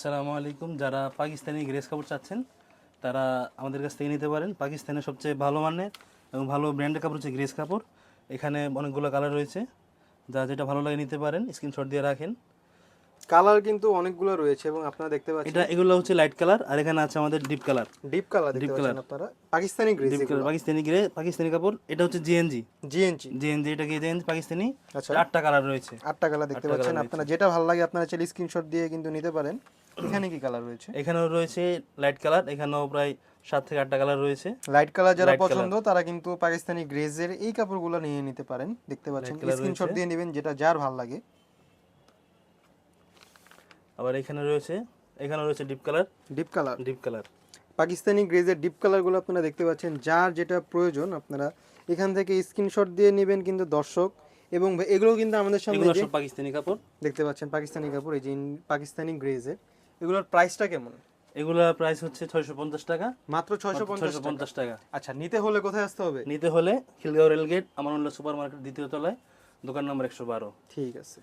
আসসালামু আলাইকুম। যারা পাকিস্তানি গ্রেস কাপড় চাচ্ছেন তারা আমাদের কাছ থেকে নিতে পারেন। পাকিস্তানের সবচেয়ে ভালো মানের এবং ভালো ব্র্যান্ডের কাপড় হচ্ছে গ্রেস কাপড়। এখানে অনেকগুলো কালার রয়েছে। যা যেটা ভালো লাগে নিতে পারেন স্ক্রিনশট দিয়ে রাখেন। কালার কিন্তু অনেকগুলো রয়েছে এবং আপনারা দেখতে পাচ্ছেন। এটা এগুলো হচ্ছে লাইট কালার আর এখানে আছে আমাদের deep colour. Deep colour deep colour. আপনারা। Pakistani greige deep colour Pakistani grey Pakistani কাপড়। এটা হচ্ছে জিএনজি জিএনজি জিএনজি এটা কি জিএনজি পাকিস্তানি। আচ্ছা। আটটা কালার রয়েছে। আটটা কালার দেখতে পাচ্ছেন আপনারা। যেটা ভালো লাগে আপনারা চাইলে স্ক্রিনশট দিয়ে কিন্তু নিতে পারেন। এখানে কি কালার রয়েছে? এখানেও রয়েছে লাইট কালার এখানেও প্রায় সাত থেকে আটটা কালার রয়েছে। লাইট কালার যারা পছন্দ তারা কিন্তু পাকিস্তানি গ্রেজের এই কাপড়গুলো নিয়ে নিতে পারেন। দেখতে পাচ্ছেন স্ক্রিনশট দিয়ে নেবেন যেটা যার ভালো লাগে। আবার এখানে রয়েছে এখানে রয়েছে deep colour deep colour deep colour Pakistani গ্রেজের deep কালারগুলো আপনারা দেখতে পাচ্ছেন যার যেটা প্রয়োজন আপনারা এখান থেকে স্ক্রিনশট দিয়ে নেবেন কিন্তু দর্শক। এবং এগুলো কিন্তু আমাদের সামনে পাকিস্তানি কাপড়। দেখতে পাচ্ছেন পাকিস্তানি কাপড় এই যে পাকিস্তানি গ্রেজের এগুলোর প্রাইসটা কেমন? এগুলোর প্রাইস হচ্ছে ছয়শো পঞ্চাশ টাকা। মাত্র ছয়শো পঞ্চাশ ছয়শো পঞ্চাশ টাকা। আচ্ছা নিতে হলে কোথায় আসতে হবে? নিতে হলে খিলগাঁও রেলগেট আমার সুপার মার্কেট দ্বিতীয় তলায় দোকান নম্বর একশো বারো। ঠিক আছে।